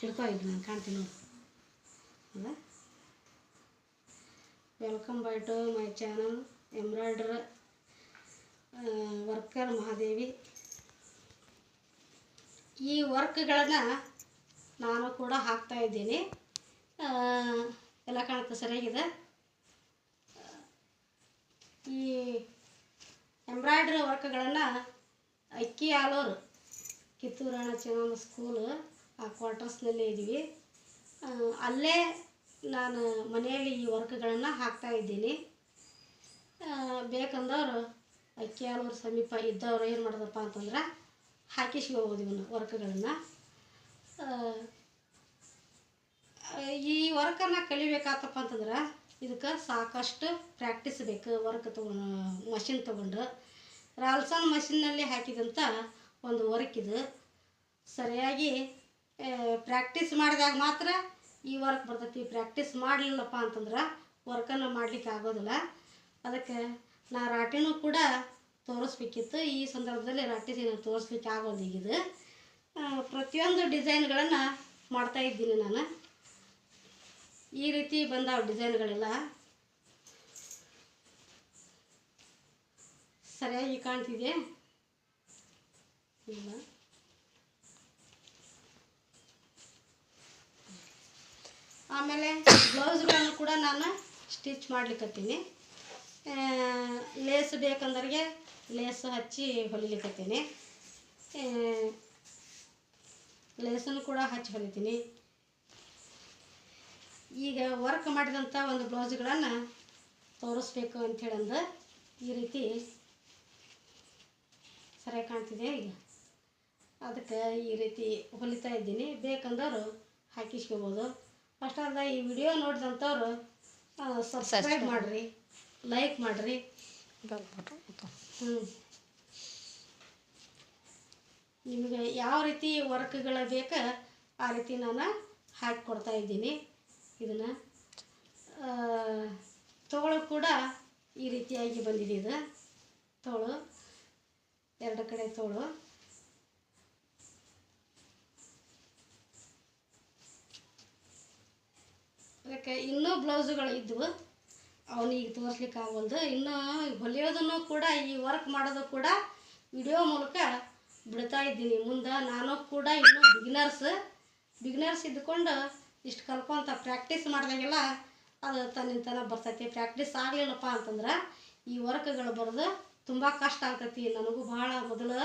ಹಿಡ್ಕೊ ನಾನು ಕಾಣ್ತೀನಿ ನೋಡಿ. ಹೌದಾ welcome by to my channel embroider worker Mahadevi ಈ ವರ್ಕ್ಗಳನ್ನು ನಾನು ಕೂಡ ಹಾಕ್ತಾ ಇದ್ದೀನಿ. ಎಲ್ಲ ಕಾಣುತ್ತೆ, ಸರಿಯಾಗಿದೆ? ಈ ಎಂಬ್ರಾಯ್ಡ್ರಿ ವರ್ಕ್ಗಳನ್ನು ಅಕ್ಕಿ ಆಲೂರು ಕಿತ್ತೂರು ರಾಣ ಚೆನ್ನಮ್ಮ ಸ್ಕೂಲು ಆ ಕ್ವಾರ್ಟರ್ಸ್ನಲ್ಲೇ ಇದ್ದೀವಿ. ಅಲ್ಲೇ ನಾನು ಮನೆಯಲ್ಲಿ ಈ ವರ್ಕ್ಗಳನ್ನು ಹಾಕ್ತಾ ಇದ್ದೀನಿ. ಬೇಕಂದವರು ಅಕ್ಕಿ ಸಮೀಪ ಇದ್ದವ್ರು ಏನು ಮಾಡಿದ್ರಪ್ಪ ಅಂತಂದ್ರೆ ಹಾಕಿಸ್ಕೋಬೋದು ಇವನ್ನ ವರ್ಕ್ಗಳನ್ನು ಈ ವರ್ಕನ್ನು ಕಲಿಬೇಕಾತಪ್ಪ ಅಂತಂದ್ರೆ ಇದಕ್ಕೆ ಸಾಕಷ್ಟು ಪ್ರಾಕ್ಟೀಸ್ ಬೇಕು ವರ್ಕ್ ತೊಗೊಂಡು ಮಷಿನ್ ತೊಗೊಂಡು. ರಾಲ್ಸನ್ ಮಷಿನ್ನಲ್ಲಿ ಹಾಕಿದಂಥ ಒಂದು ವರ್ಕ್ ಇದು. ಸರಿಯಾಗಿ ಪ್ರಾಕ್ಟೀಸ್ ಮಾಡಿದಾಗ ಮಾತ್ರ ಈ ವರ್ಕ್ ಬರ್ತೈತಿ. ಪ್ರ್ಯಾಕ್ಟೀಸ್ ಮಾಡಲಿಲ್ಲಪ್ಪ ಅಂತಂದ್ರೆ ವರ್ಕನ್ನು ಮಾಡಲಿಕ್ಕೆ ಆಗೋದಿಲ್ಲ. ಅದಕ್ಕೆ ನಾ ರಾಟಿನೂ ಕೂಡ ತೋರಿಸ್ಬೇಕಿತ್ತು. ಈ ಸಂದರ್ಭದಲ್ಲಿ ರಾಟಿ ತೋರಿಸ್ಲಿಕ್ಕೆ ಆಗೋದು ಈಗ ಇದು ಪ್ರತಿಯೊಂದು ಡಿಸೈನ್ಗಳನ್ನು ಮಾಡ್ತಾ ಇದ್ದೀನಿ ನಾನು. ಈ ರೀತಿ ಬಂದಾವ ಡಿಸೈನ್ಗಳೆಲ್ಲ ಸರಿಯಾಗಿ ಕಾಣ್ತಿದೆ ಇಲ್ಲ. ಆಮೇಲೆ ಬ್ಲೌಸ್ಗಳನ್ನು ಕೂಡ ನಾನು ಸ್ಟಿಚ್ ಮಾಡ್ಲಿಕ್ಕತ್ತೀನಿ ಲೇಸ್ ಬೇಕಂದ್ರಿಗೆ ಲೇಸ್ ಹಚ್ಚಿ ಹೊಲಿಲಿಕ್ಕತ್ತೀನಿ ಲೇಸನ್ನು ಕೂಡ ಹಚ್ಚಿ ಹೊಲಿತೀನಿ. ಈಗ ವರ್ಕ್ ಮಾಡಿದಂಥ ಒಂದು ಬ್ಲೌಸ್ಗಳನ್ನು ತೋರಿಸ್ಬೇಕು ಅಂಥೇಳಂದು ಈ ರೀತಿ ಸರಿಯಾಗಿ ಕಾಣ್ತಿದೆ ಈಗ? ಅದಕ್ಕೆ ಈ ರೀತಿ ಹೊಲಿತಾ ಇದ್ದೀನಿ. ಬೇಕಂದವರು ಹಾಕಿಸ್ಕೋಬೋದು. ಅಷ್ಟಾದ ಈ ವಿಡಿಯೋ ನೋಡಿದಂಥವ್ರು ಸಬ್ಸ್ಕ್ರೈಬ್ ಮಾಡಿರಿ ಲೈಕ್ ಮಾಡಿರಿ. ಹ್ಞೂ ನಿಮಗೆ ಯಾವ ರೀತಿ ವರ್ಕ್ಗಳು ಬೇಕು ಆ ರೀತಿ ನಾನು ಹಾಕಿ ಕೊಡ್ತಾ ಇದ್ದೀನಿ. ಇದನ್ನು ತೋಳು ಕೂಡ ಈ ರೀತಿಯಾಗಿ ಬಂದಿದೆ ಇದು. ತೋಳು ಎರಡು ಕಡೆ ತೋಳು. ಅದಕ್ಕೆ ಇನ್ನೂ ಬ್ಲೌಸುಗಳು ಇದ್ವು. ಅವನಿಗೆ ತೋರಿಸ್ಲಿಕ್ಕೆ ಆಗೋಲ್ದು ಇನ್ನೂ ಹೊಲಿಯೋದನ್ನು ಕೂಡ, ಈ ವರ್ಕ್ ಮಾಡೋದು ಕೂಡ ವಿಡಿಯೋ ಮೂಲಕ ಬಿಡ್ತಾ ಇದ್ದೀನಿ. ಮುಂದೆ ನಾನು ಕೂಡ ಇನ್ನೂ ಬಿಗಿನರ್ಸ್ ಬಿಗಿನರ್ಸ್ ಇದ್ಕೊಂಡು ಇಷ್ಟು ಕಲ್ಕೊಂತ ಪ್ರಾಕ್ಟೀಸ್ ಮಾಡಿದಾಗೆಲ್ಲ ಅದು ತನ್ನಿಂತನ ಬರ್ತೈತಿ. ಪ್ರಾಕ್ಟೀಸ್ ಆಗಲಿಲ್ಲಪ್ಪ ಅಂತಂದ್ರೆ ಈ ವರ್ಕ್ಗಳು ಬರೋದು ತುಂಬ ಕಷ್ಟ ಆಗ್ತೈತಿ. ನನಗೂ ಭಾಳ ಮೊದಲು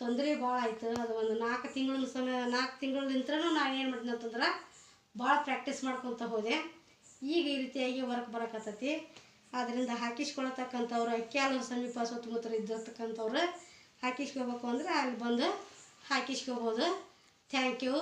ತೊಂದರೆ ಭಾಳ ಆಯ್ತು. ಅದು ಒಂದು ನಾಲ್ಕು ತಿಂಗಳ ಸಮಯ ನಾಲ್ಕು ತಿಂಗಳ ನಿಂತ್ರೂ ನಾನು ಏನು ಮಾಡಿದ್ನಿ ಅಂತಂದ್ರೆ ಭಾಳ ಪ್ರಾಕ್ಟೀಸ್ ಮಾಡ್ಕೊತ ಹೋದೆ. ಈಗ ಈ ರೀತಿಯಾಗಿ ವರ್ಕ್ ಬರಕತ್ತೈತಿ. ಆದ್ದರಿಂದ ಹಾಕಿಸ್ಕೊಳತಕ್ಕಂಥವ್ರು, ಅಕ್ಕಿ ಹಾಲು ಸಮೀಪ ಸುತ್ತಮುತ್ತ ಇದ್ದಿರ್ತಕ್ಕಂಥವ್ರು ಹಾಕಿಸ್ಕೋಬೇಕು ಅಂದ್ರೆ ಅಲ್ಲಿ ಬಂದು ಹಾಕಿಸ್ಕೋಬೋದು. Thank you